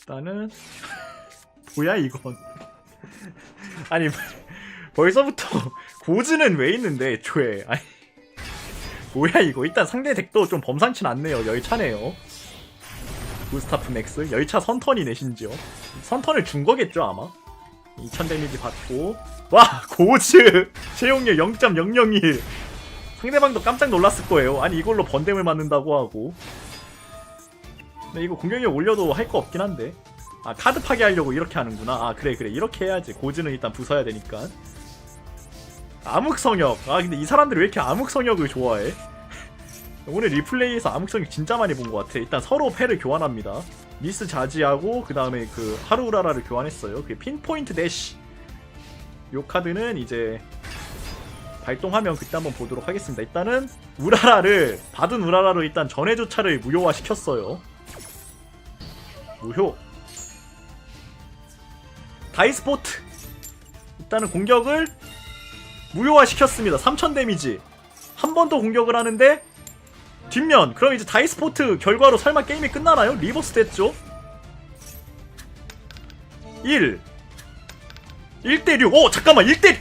일단은 뭐야 이건? 아니 벌써부터 고즈는 왜 있는데 애초에 아니 뭐야 이거? 일단 상대 덱도 좀 범상치 않네요 열차네요. 구스타프 맥스 열차 선턴이네 심지어. 선턴을 준 거겠죠 아마? 2000 데미지 받고. 와 고즈! 채용률 0.001 상대방도 깜짝 놀랐을 거예요. 아니 이걸로 번댐을 맞는다고 하고 근데 이거 공격력 올려도 할 거 없긴 한데. 아 카드 파괴하려고 이렇게 하는구나. 아 그래 그래. 이렇게 해야지. 고즈는 일단 부숴야 되니까. 암흑성역. 아 근데 이 사람들이 왜 이렇게 암흑성역을 좋아해? 오늘 리플레이에서 암흑성역 진짜 많이 본 것 같아. 일단 서로 패를 교환합니다. 미스 자지하고 그 다음에 그 하루우라라를 교환했어요. 그게 핀포인트 대시. 요 카드는 이제 발동하면 그때 한번 보도록 하겠습니다. 일단은 우라라를 받은 우라라로 일단 전해조차를 무효화 시켰어요 무효. 다이스포트. 일단은 공격을 무효화 시켰습니다. 3000 데미지. 한 번 더 공격을 하는데 뒷면. 그럼 이제 다이스포트 결과로 설마 게임이 끝나나요? 리버스 됐죠? 1 1대6 오 잠깐만. 1대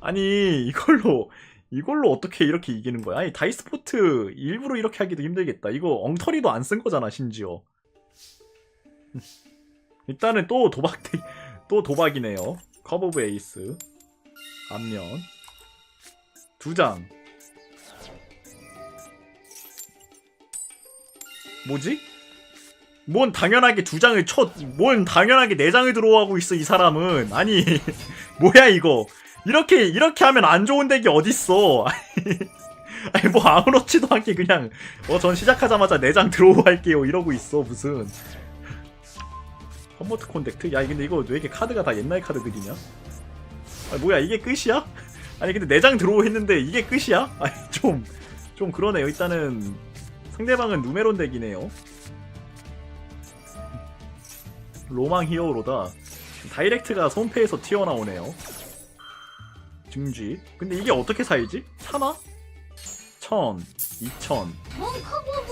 아니 이걸로 이걸로 어떻게 이렇게 이기는 거야? 아니 다이스포트 일부러 이렇게 하기도 힘들겠다. 이거 엉터리도 안 쓴 거잖아 심지어. 일단은 또 도박 또 도박이네요. 커브 오브 에이스 앞면 두 장. 뭐지? 뭔 당연하게 두 장을 쳐, 뭔 당연하게 네 장을 들어오고 있어 이 사람은 아니 뭐야 이거 이렇게 이렇게 하면 안 좋은 덱이 어딨어 아니 뭐 아무렇지도 않게 그냥 어 전 시작하자마자 내장 들어오 할게요 이러고 있어 무슨 컴버트 콘덱트? 야 근데 이거 왜 이렇게 카드가 다 옛날 카드들이냐? 아 뭐야 이게 끝이야? 아니 근데 내장 들어오 했는데 이게 끝이야? 아니 좀좀 그러네요 일단은 상대방은 누메론 덱이네요 로망 히어로다 다이렉트가 손패에서 튀어나오네요 증쥐 근데 이게 어떻게 살지? 사나? 천, 이천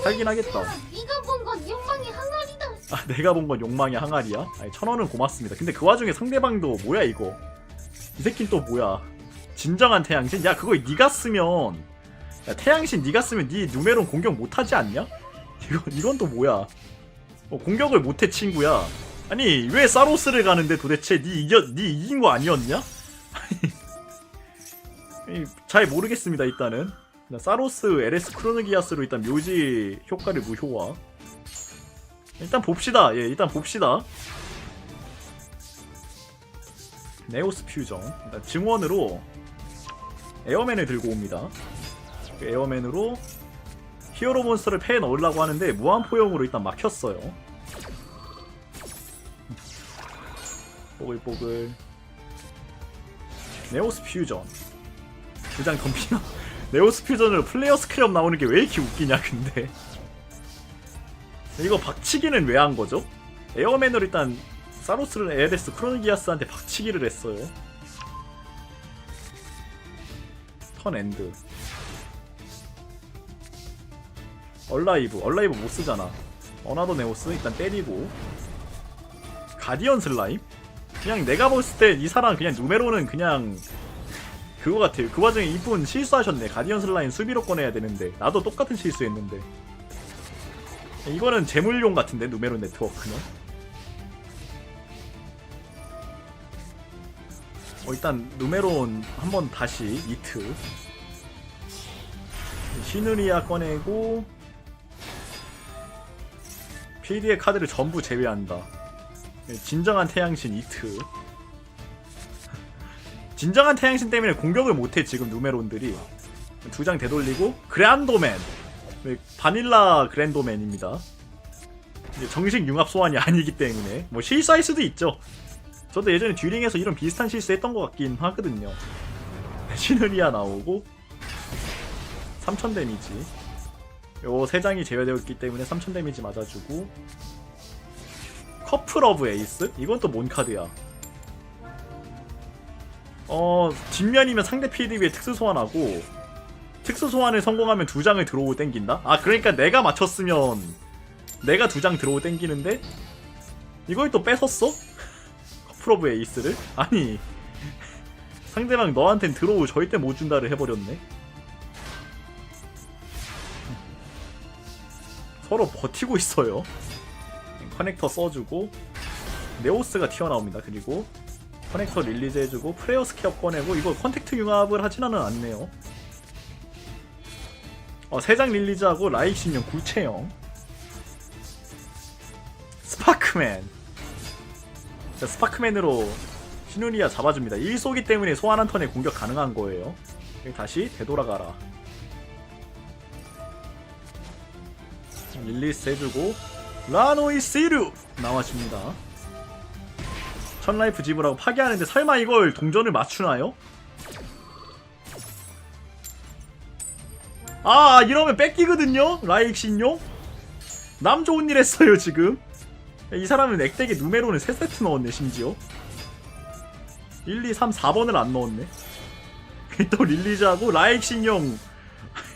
살긴 하겠다 네가 본 건 욕망의 항아리다. 아 내가 본 건 욕망의 항아리야? 아니 천 원은 고맙습니다 근데 그 와중에 상대방도 뭐야 이거 이 새끼는 또 뭐야 진정한 태양신? 야 그거 네가 쓰면 야 태양신 네가 쓰면 네 누메론 공격 못하지 않냐? 이건, 이건 또 뭐야 어, 공격을 못해 친구야 아니 왜 사로스를 가는데 도대체 네 이겨 네 이긴 거 아니었냐? 잘 모르겠습니다 일단은 일단 사로스 LS 크로노기아스로 일단 묘지 효과를 무효화 일단 봅시다. 예, 일단 봅시다. 네오스 퓨전. 증원으로 에어맨을 들고 옵니다. 그 에어맨으로 히어로 몬스터를 패에 넣으려고 하는데 무한포용으로 일단 막혔어요. 뽀글뽀글. 네오스 퓨전. 두장 덤비나? 네오스 퓨전으로 플레이어 스크럽 나오는 게 왜 이렇게 웃기냐, 근데. 이거 박치기는 왜 한 거죠? 에어맨으로 일단 사로스를 에레스 크로노기아스한테 박치기를 했어요. 턴 엔드. 얼라이브. 얼라이브 못 쓰잖아. 어나더 네오스 일단 때리고. 가디언 슬라임? 그냥 내가 봤을 때 이 사람 그냥 누메로는 그냥 그거 같아요. 그 와중에 이분 실수하셨네. 가디언 슬라임 수비로 꺼내야 되는데 나도 똑같은 실수했는데. 이거는 재물용 같은데 누메론 네트워크는 어, 일단 누메론 한번 다시 이트 시누리아 꺼내고 PD의 카드를 전부 제외한다 네, 진정한 태양신 이트 진정한 태양신 때문에 공격을 못해 지금 누메론들이 두 장 되돌리고 그란도맨 네, 바닐라 그랜도맨입니다. 이제 정식 융합 소환이 아니기 때문에 뭐 실수할 수도 있죠. 저도 예전에 듀링에서 이런 비슷한 실수 했던 것 같긴 하거든요. 시누리아 나오고 3000 데미지 요 세 장이 제외되어 있기 때문에 3000 데미지 맞아주고 커플 오브 에이스? 이건 또 뭔 카드야? 어 뒷면이면 상대 PD위에 특수 소환하고 특수 소환을 성공하면 두 장을 들어오고 땡긴다? 아 그러니까 내가 맞췄으면 내가 두 장 들어오고 땡기는데 이걸 또 뺏었어? 커플 오브 에이스를? 아니 상대방 너한텐 들어오고 절대 못 준다를 해버렸네 서로 버티고 있어요 커넥터 써주고 네오스가 튀어나옵니다 그리고 커넥터 릴리즈 해주고 프레어 스케어 꺼내고 이거 컨택트 융합을 하지는 않네요. 어, 3장 릴리즈하고 라이신용 굴체형. 스파크맨. 자, 스파크맨으로 시누리아 잡아줍니다. 1소기 때문에 소환 한 턴에 공격 가능한 거예요. 다시 되돌아가라. 릴리스 해주고 라노이 시루 나와줍니다 천라이프 지불하고 파괴하는데 설마 이걸 동전을 맞추나요? 아 이러면 뺏기거든요? 라익신용 남 좋은 일 했어요 지금. 이 사람은 액덱에 누메로는 3세트 넣었네 심지어. 1, 2, 3, 4번을 안 넣었네. 또 릴리즈하고 라익신용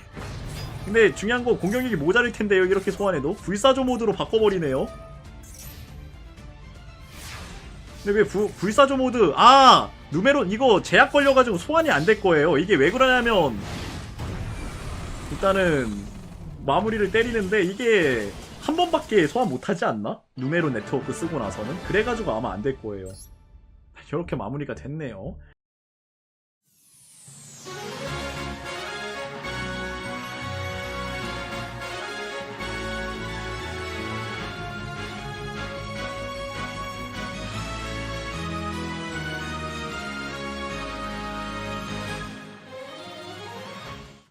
근데 중요한 거 공격력이 모자랄 텐데요 이렇게 소환해도. 불사조 모드로 바꿔버리네요 근데 왜 부, 불사조 모드? 아 누메론 이거 제약 걸려가지고 소환이 안 될 거예요. 이게 왜 그러냐면 일단은 마무리를 때리는데 이게 한 번밖에 소환 못하지 않나? 누메로 네트워크 쓰고 나서는? 그래가지고 아마 안 될 거예요. 이렇게 마무리가 됐네요